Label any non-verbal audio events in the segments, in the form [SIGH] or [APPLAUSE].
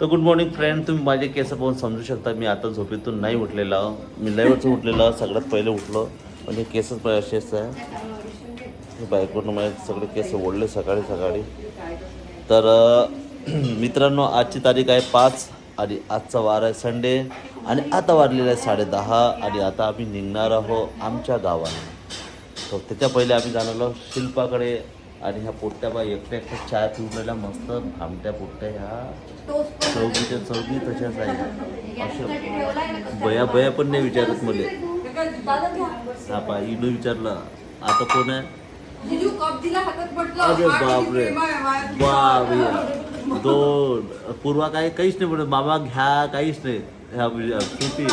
तर good morning friend तुम्ही माझे केस पाहून समजू शकता मी आता झोपेतून नाही उठलेला. मी लयवरचं उठलेलं सगळ्यात पहिले उठलो. पण हे केसच पण असेच आहे. बायकोनं माझे सगळे केस ओढले सकाळी सकाळी. तर [CLEARS THROAT] मित्रांनो आजची तारीख आहे पाच आणि आजचा वार आहे संडे. आणि आता वारलेला आहे साडे दहा आणि आता आम्ही निघणार आहोत आमच्या गावाला. तर त्याच्या पहिले आम्ही जाणार शिल्पाकडे. आणि ह्या पोट्ट्या बा एकट्या एकट्या पिऊन राहिल्या मस्त आमट्या पोट्ट्या ह्या. चौकीच्या चौकी तशाच आहे अशा बया बया पण नाही विचारत मला. हा पा इडू विचारलं. आता कोण आहे? अरे बापरे. बापरे. दोन. पूर्वा काय काहीच नाही म्हणत. मामा घ्या काहीच नाही. ह्या विजय- श्रुती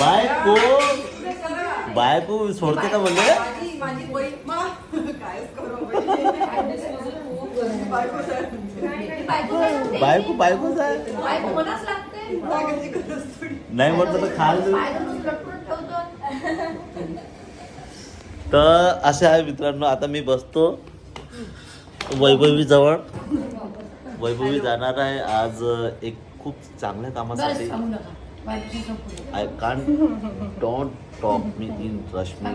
बायको? बायको सोडते का बाई. बायको. बायको बायकोच आहे. नाही म्हटलं तर खायला तर असे आहे मित्रांनो आता मी बसतो वैभवी जवळ वैभवी जाणार आहे आज एक खूप चांगल्या कामासाठी. I can don't talk me in Rashmi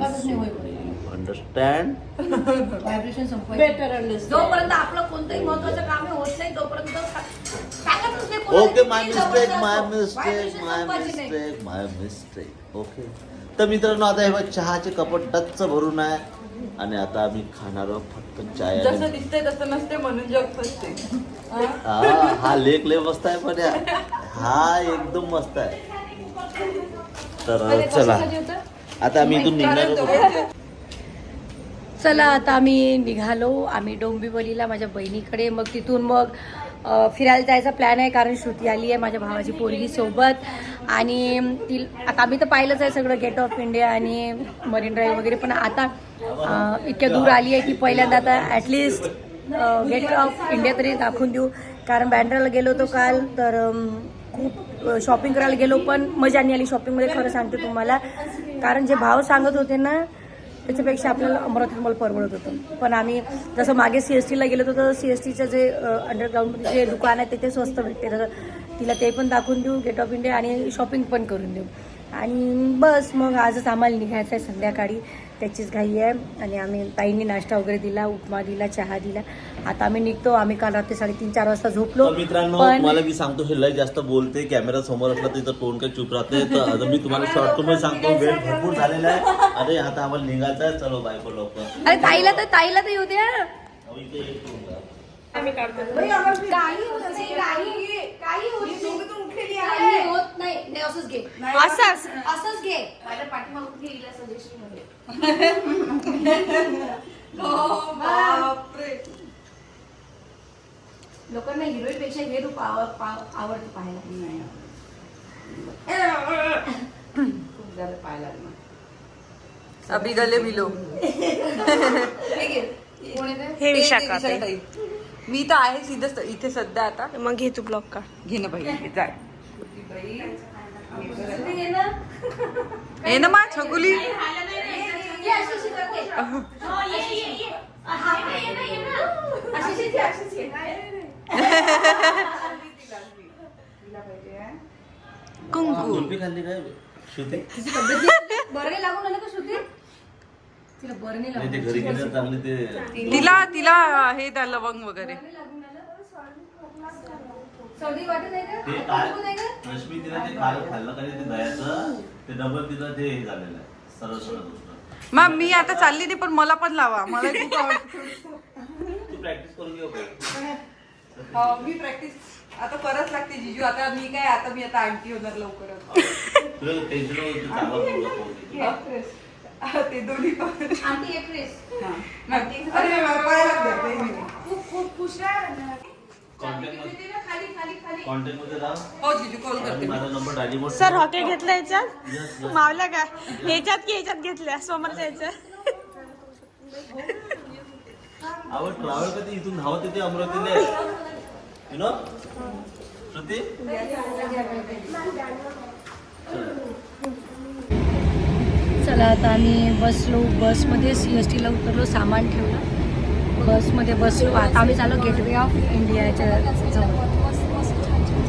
understand जोपर्यंत आपलं कोणतंही महत्वाचं काम हे होत नाही तोपर्यंत सांगतच नाही कोणाला. ओके माय ती मिस्टेक जबरदस्त. माय Vibration मिस्टेक माय संपवायची नाही. मिस्टेक माय मिस्टेक ओके तर मित्रांनो आता हे बघ चहाचे कपट टच्च भरून आहे आणि आता आम्ही खाणार आहोत फक्त चाय आणि- जसं दिसते तसं नसते म्हणून जग फसते हा? हा हा लेख लय मस्त आहे पण या. हा एकदम मस्त आहे. तर चला. आता आम्ही इथून निघणार आहोत. चला आता आम्ही निघालो. आम्ही डोंबिवलीला माझ्या बहिणीकडे. मग तिथून मग फिरायला जायचा प्लॅन आहे कारण श्रुती आली आहे माझ्या भावाची पोरगी सोबत. आणि ती आता आम्ही तर पाहिलंच आहे सगळं गेट ऑफ इंडिया आणि मरीन ड्राईव्ह वगैरे पण आता इतक्या दूर आली आहे की पहिल्यांदा आता ॲटलिस्ट गेट ऑफ इंडिया तरी दाखवून देऊ. कारण बँड्राला गेलो होतो काल तर खूप शॉपिंग करायला गेलो पण मजा नाही आली शॉपिंगमध्ये खरं सांगते तुम्हाला. कारण जे भाव सांगत होते ना त्याच्यापेक्षा आपल्याला अमरावतीत मला परवडत होतं. पण आम्ही जसं मागे सी एस टीला गेलो होतो तर सी एस टीचं जे अंडरग्राऊंड जे दुकान आहे ते ते स्वस्त भेटते. तर तिला ते पण दाखवून देऊ गेट ऑफ इंडिया आणि शॉपिंग पण करून देऊ. आणि बस मग आजच आम्हाला निघायचं आहे संध्याकाळी. त्याचीच घाई आहे. आणि आम्ही ताईंनी नाश्ता वगैरे दिला उपमा दिला चहा दिला. आता आम्ही निघतो. आम्ही काल रात्री साडेतीन चार वाजता झोपलो. तर मित्रांनो तुम्हाला मी सांगतो हे लय जास्त बोलते. कॅमेरा समोर असला तिथं टोन काही चूप राहते. तर मी तुम्हाला शॉर्टमध्ये सांगतो वेळ भरपूर झालेला आहे. अरे आता आम्हाला निघायचं आहे. चलो बायको लवकर. अरे ताईला तर ताईला तर येऊ द्या. काही काही काही होत ही उठलेली आहे. होत नाही. नाही असंच घे. नाही. असंच. असंच घे. माझ्या पाठीमागून घे हिला सजेशनमध्ये हो, बापरे. लोकांना हिरोईन पेक्षा हे रूप आवडतं पाहायला. नाही. खूप झालं पाय लागलं. अभी गले मिलो हे? हे विशाखा मी तर आहे सिद्धच इथे सध्या आता. मग घे तू ब्लॉक का घे ना बाई जाय. ते घे ना. हे ना मा छकुली. करते. हो. हा. कुंकू कुल्फी खाल्ली काय? श्रुती? तिची तब्येत बरं लागून आलं का श्रुती? तिला बरं नाही नाही ते लागून घरी गेल्यावर चांगले ते तिला तिला हे द्या लवंग वगैरे. सर्दी वाटत आहे का? ते नको काय नाही का? रश्मी तिला ते काल खाल्लं का नाही ते दह्याचं ते डबल तिला ते हे झालेलं आहे. सरळ सरळ गोष्ट मग मी आता चालली नाही पण मला पण लावा. मला खूप आवडतं. तू प्रॅक्टिस करून घेऊ का? हो, मी प्रॅक्टिस आता करत लागते जिजू. आता मी काय आता मी आता आंटी होणार लवकरच. तुला टेन्शन होतं चांगला मुलगा पाहून दे. ते दोन्ही पण. आंटी एक्ट्रेस हा. नाही, अरे मला पायाला धरते मी. खूप खूप खुश आहे Contact मध्ये- contact मध्ये राहा. हो जिजू कॉल आणि करते. माझा नंबर सर हॉके घेतलं याच्यात. मावल्या का? ह्याच्यात की ह्याच्यात घेतल्या? समोरच्या याच्यात? आवड ट्रॅव्हल कधी इथून धावत येते अमरावतीला? You know Shruti? चला. आता आम्ही बसलो बसमध्ये सी एस टीला उतरलो सामान ठेवलं. बसमध्ये बसलो. आता आम्ही चाललो गेटवे ऑफ इंडियाच्या जवळ.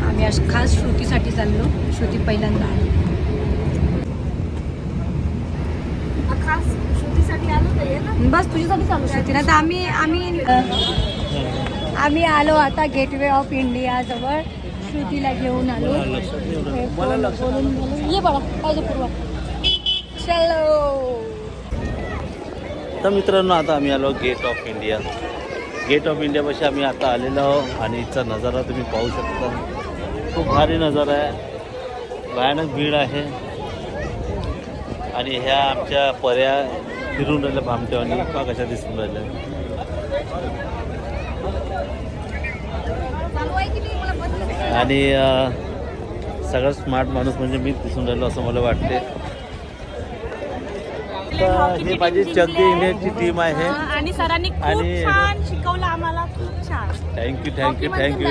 आम्ही अश खास श्रुतीसाठी चाललो. श्रुती पहिल्यांदा आली. बस तुझ्यासाठी चालू श्रुती. ना तर आम्ही आम्ही आम्ही आलो आता गेटवे ऑफ इंडिया जवळ. श्रुतीला घेऊन आलो. बोलून ये बघा पाहिजे पूर्वा. चलो तर मित्रांनो आता आम्ही आलो Gate of India Gate of इंडियापाशी आम्ही आता आलेलो आहो आणि इथचा नजारा तुम्ही पाहू शकता. खूप भारी नजारा आहे. भयानक भीड आहे. आणि ह्या आमच्या पर्या फिरून राहिल्या भामट्या का कशा दिसून राहिल्या. आणि सगळं सगळ्यात स्मार्ट माणूस म्हणजे मीच दिसून राहिलो असं मला वाटते. तर हे माझी चंदी इंडियाची टीम आहे. आणि सरांनी खूप आणि- छान शिकवलं आम्हाला खूप छान. थँक्यू थँक्यू थँक्यू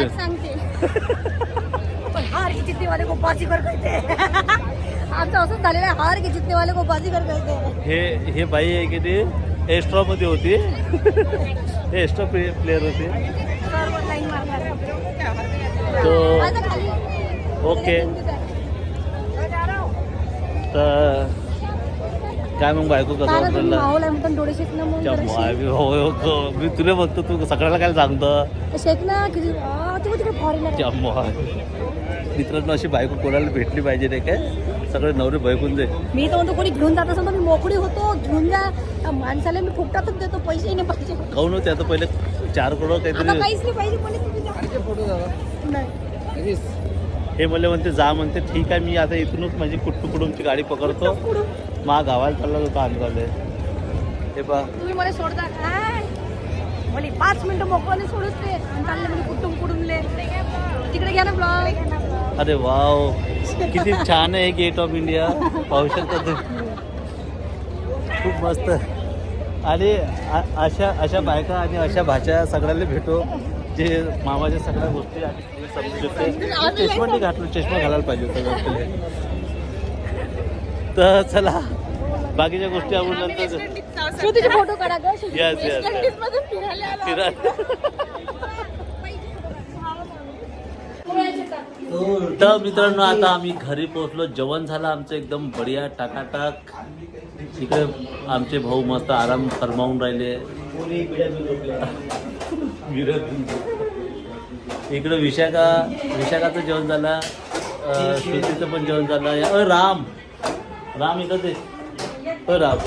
पण हार की जितने वाले को बाजीगर कहते हैं [LAUGHS] आमचं असंच झालेलं आहे हार की जितने वाले को बाजीगर कहते हैं हे हे बाई आहे की ती एक्स्ट्रामध्ये होती. [LAUGHS] हे एक्स्ट्रा प्ले प्लेअर होते. सर्व लाईन मारणार तो माझं खाली. ओके. तर काय मग बायको कसं. हो, मी तुला म्हणतो तू सगळ्याला काय सांगतो? शेक ना मित्रांनो अशी बायको कोणाला भेटली पाहिजे नाही काय? सगळे नवरे भयकून दे. मी तर म्हणतो कोणी घेऊन जात असेल तर मी मोकळी होतो घेऊन जा. माणसाला मी फुकटातच देतो पैसे नाही पाहिजे. काहून होते? आता पहिले चार करोड काहीतरी काहीच नाही पाहिजे पण तुम्ही जा. नाही. हे मला म्हणते जा म्हणते ठीक आहे मी आता इथूनच माझी कुटुकुडूमची गाडी पकडतो. मा गावाला चालला होता आंध्राले हे पा तुम्ही मला सोडता काय मला पाच मिनिटं मोकळं सोडत ते. चालले म्हणजे कुटुंब कुटुंबले तिकडे घ्या ना ब्लॉग. अरे वाव. किती छान आहे गेट ऑफ इंडिया. पाहू शकता तुम्ही. खूप मस्त. आणि अशा अशा बायका आणि अशा भाषा सगळ्याला भेटो. जे मामाच्या सगळ्या गोष्टी आणि ते समजू शकते चष्मा नाही घातलो चष्मा घालायला पाहिजे होता. तर चला बाकीच्या गोष्टी आपण नंतर श्रुतीचे फोटो काढा येस तर मित्रांनो आता आम्ही घरी पोहोचलो. जेवण झालं आमचं एकदम बढिया टाकाटाक. इकडे आमचे भाऊ मस्त आराम फरमावून राहिले. इकडे विशाखा विशाखाचं जेवण झालं श्रुतीचं पण जेवण झालं. अ राम. राम इकडे ते अ राम.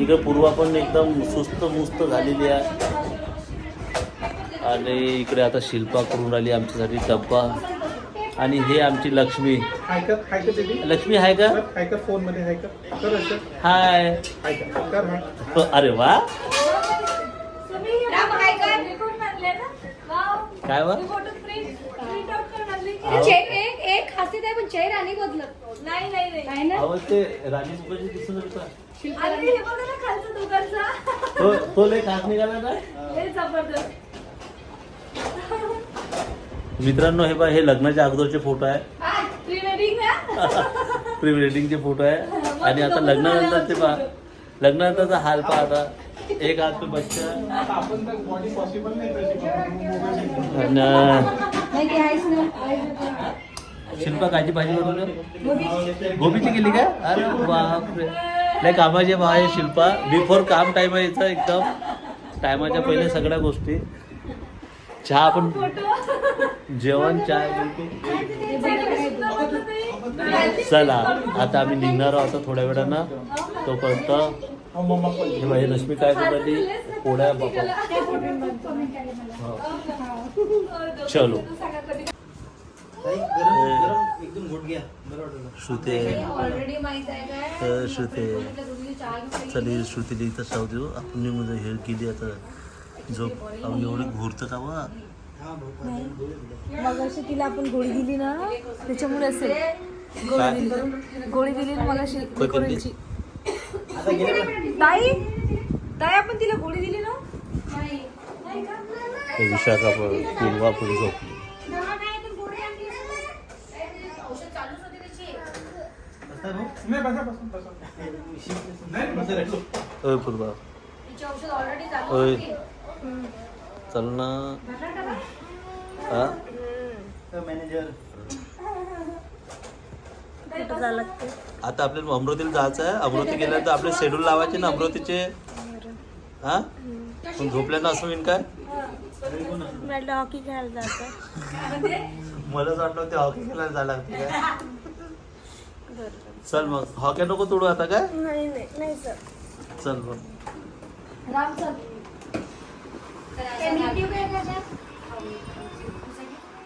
इकडे पूर्वा पण एकदम सुस्त मुस्त झालेली आहे. आणि इकडे आता शिल्पा करून राहिली आमच्यासाठी डब्बा. आणि हे आमची लक्ष्मी. लक्ष्मी आहे का? हाय कर फोनमध्ये हाय अरे वा. काय वा? एक आहे पण चेहरा नाही बदलत. नाही नाही नाही. ना? अहो ते राणी मुखर्जी दिसून येत. होता. अरे हे बघा ना खालचा दुकानचा तो तो लय खास निघाला ना? हे जबरदस्त. मित्रांनो हे हे लग्नाच्या अगोदरचे फोटो आहे. प्री वेडिंग ना? प्री वेडिंगचे फोटो आहे. [LAUGHS] आणि आता लग्नानंतरचे पहा. लग्नानंतरचा हाल पहा आता. एक हात पे बच्चा। आपण नाही नाही शिल्पा कायची भाजी बनवली गोबीची केली का? अरे बापरे. लय कामाची भाव आहे शिल्पा. बिफोर काम टाइम आहे याचा एकदम. टायमाच्या पहिले सगळ्या गोष्टी. चहा पण जेवण चाय चला आता आम्ही निघणार आहोत थोड्या वेळानं. तोपर्यंत हे माझी रश्मी काय करत पोळ्या बापा. हो. चलो. श्रुते ऑलरेडी माहीत आहे काय तर श्रुते. चल श्रुतीला इथं साव देऊ. आपण म्हणजे हे केली आता. झोप. अहो एवढी घुरतं का मग अशी तिला आपण गोळी दिली ना त्याच्यामुळे असेल. गोळी दिली ना मला कोण कोणती? ताई? ताई आपण तिला गोळी दिली ना? विशाखा पण पूर्वा पण झोपली नाही बसा बसा बसा. नाही बसा रे. ओय पूर्वा ओय. चल ना. हा? कुठं आता आपल्याला अमरावतीला जायचं आहे. अमरावती गेल्यानंतर आपले शेड्यूल लावायचे ना अमरावतीचे. हा? पण झोपल्या ना असं होईन काय? हॉकी खेळायला जायचं मलाच वाटलं ते हॉकी खेळायला जायला लागते काय? चल मग. हॉकी नको तोडू आता काय? नाही नाही नाही सर. चल मग. राम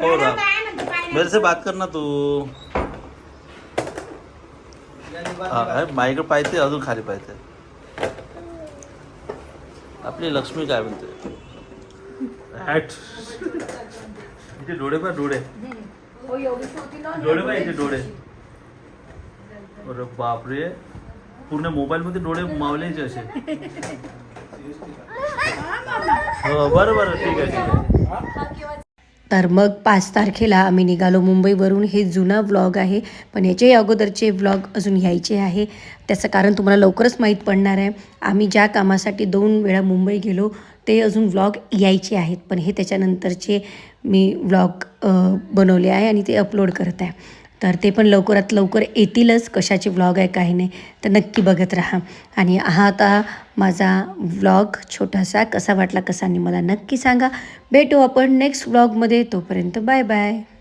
हो राम मेरे से बात करना तू. हा माझ्याकडे पाहिजे अजून खाली पाहिजे आपली लक्ष्मी काय म्हणते? डोळे पा डोळे. डोळे पाहिजे डोळे. अरे बापरे. पूर्ण मोबाईल मध्ये डोळे मावलेचे असे. हो बरं बरं ठीक आहे ठीक आहे. तर मग पाच तारखेला आम्ही निघालो मुंबईवरून. हे जुना व्लॉग आहे पण याच्याही अगोदरचे व्लॉग अजून यायचे आहे. त्याचं कारण तुम्हाला लवकरच माहीत पडणार आहे. आम्ही ज्या कामासाठी दोन वेळा मुंबई गेलो ते अजून व्लॉग यायचे आहेत. पण हे त्याच्यानंतरचे मी व्लॉग बनवले आहे आणि ते अपलोड करत आहे. तर ते पण लवकरात लवकर येतीलच. कशाचे व्लॉग आहे काही नाही. तर नक्की बघत राहा. आणि हा आता माझा व्लॉग छोटासा कसा वाटला कसा नाही मला नक्की सांगा. भेटू आपण नेक्स्ट व्लॉगमध्ये तोपर्यंत बाय बाय.